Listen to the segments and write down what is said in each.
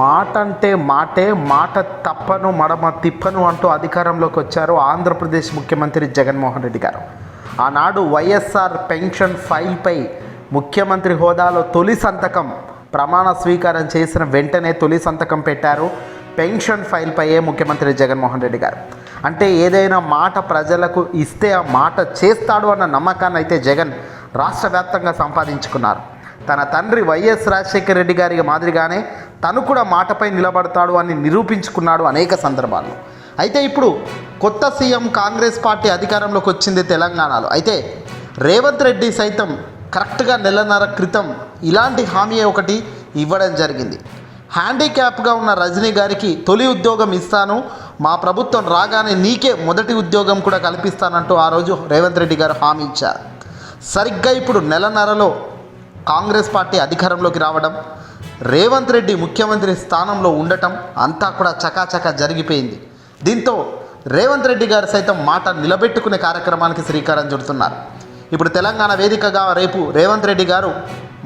మాట అంటే మాటే మాట తప్పను మడమ తిప్పను అంటూ అధికారంలోకి వచ్చారు ఆంధ్రప్రదేశ్ ముఖ్యమంత్రి జగన్మోహన్ రెడ్డి గారు. ఆనాడు వైఎస్ఆర్ పెన్షన్ ఫైల్పై ముఖ్యమంత్రి హోదాలో తొలి సంతకం ప్రమాణ స్వీకారం చేసిన వెంటనే తొలి సంతకం పెట్టారు పెన్షన్ ఫైల్పైయే ముఖ్యమంత్రి జగన్మోహన్ రెడ్డి గారు. అంటే ఏదైనా మాట ప్రజలకు ఇస్తే ఆ మాట చేస్తాడు అన్న నమ్మకాన్ని అయితే జగన్ రాష్ట్ర వ్యాప్తంగా సంపాదించుకున్నారు. తన తండ్రి వైఎస్ రాజశేఖర రెడ్డి గారి మాదిరిగానే తను కూడా మాటపై నిలబడతాడు అని నిరూపించుకున్నాడు అనేక సందర్భాల్లో. అయితే ఇప్పుడు కొత్త సీఎం కాంగ్రెస్ పార్టీ అధికారంలోకి వచ్చింది తెలంగాణలో. అయితే రేవంత్ రెడ్డి సైతం కరెక్ట్గా నెలన్నర క్రితం ఇలాంటి హామీ ఒకటి ఇవ్వడం జరిగింది. హ్యాండిక్యాప్గా ఉన్న రజనీ గారికి తొలి ఉద్యోగం ఇస్తాను మా ప్రభుత్వం రాగానే నీకే మొదటి ఉద్యోగం కూడా కల్పిస్తానంటూ ఆ రోజు రేవంత్ రెడ్డి గారు హామీ ఇచ్చారు. సరిగ్గా ఇప్పుడు నెలన్నరలో కాంగ్రెస్ పార్టీ అధికారంలోకి రావడం రేవంత్ రెడ్డి ముఖ్యమంత్రి స్థానంలో ఉండటం అంతా కూడా చకాచకా జరిగిపోయింది. దీంతో రేవంత్ రెడ్డి గారు సైతం మాట నిలబెట్టుకునే కార్యక్రమానికి శ్రీకారం చుడుతున్నారు. ఇప్పుడు తెలంగాణ వేదికగా రేపు రేవంత్ రెడ్డి గారు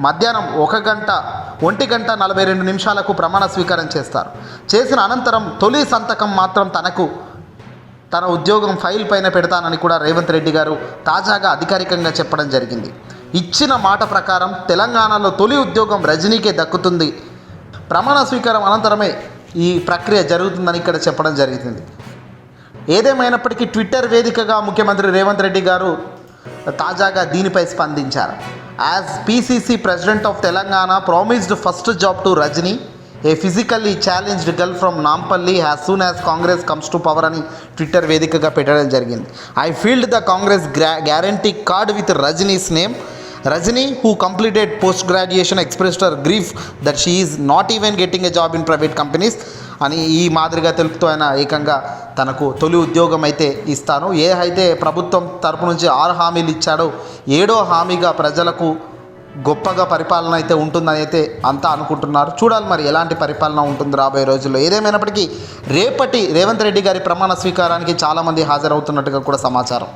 మధ్యాహ్నం ఒక గంట ఒంటి గంట నలభై రెండు నిమిషాలకు ప్రమాణ స్వీకారం చేస్తారు. చేసిన అనంతరం తొలి సంతకం మాత్రం తనకు తన ఉద్యోగం ఫైల్ పైన పెడతానని కూడా రేవంత్ రెడ్డి గారు తాజాగా అధికారికంగా చెప్పడం జరిగింది. ఇచ్చిన మాట ప్రకారం తెలంగాణలో తొలి ఉద్యోగం రజనీకే దక్కుతుంది. ప్రమాణ స్వీకారం అనంతరమే ఈ ప్రక్రియ జరుగుతుందని ఇక్కడ చెప్పడం జరిగింది. ఏదేమైనప్పటికీ ట్విట్టర్ వేదికగా ముఖ్యమంత్రి రేవంత్ రెడ్డి గారు తాజాగా దీనిపై స్పందించారు. As PCC president of Telangana promised first job to Rajani a physically challenged girl from Nampally as soon as Congress comes to power అని ట్విట్టర్ వేదికగా పెట్టడం జరిగింది. I filled the Congress gram guarantee card with Rajani's name Rajani who completed post graduation expressed her grief that she is not even getting a job in private companies అని ఈ మాదిరిగా తెలుపుతూ ఆయన ఏకంగా తనకు తొలి ఉద్యోగం అయితే ఇస్తాను. ఏ అయితే ప్రభుత్వం తరపు నుంచి ఆరు హామీలు ఇచ్చాడో ఏడో హామీగా ప్రజలకు గొప్పగా పరిపాలన అయితే ఉంటుందని అయితే అంతా అనుకుంటున్నారు. చూడాలి మరి ఎలాంటి పరిపాలన ఉంటుంది రాబోయే రోజుల్లో. ఏదేమైనప్పటికీ రేపటి రేవంత్ రెడ్డి గారి ప్రమాణ స్వీకారానికి చాలామంది హాజరవుతున్నట్టుగా కూడా సమాచారం.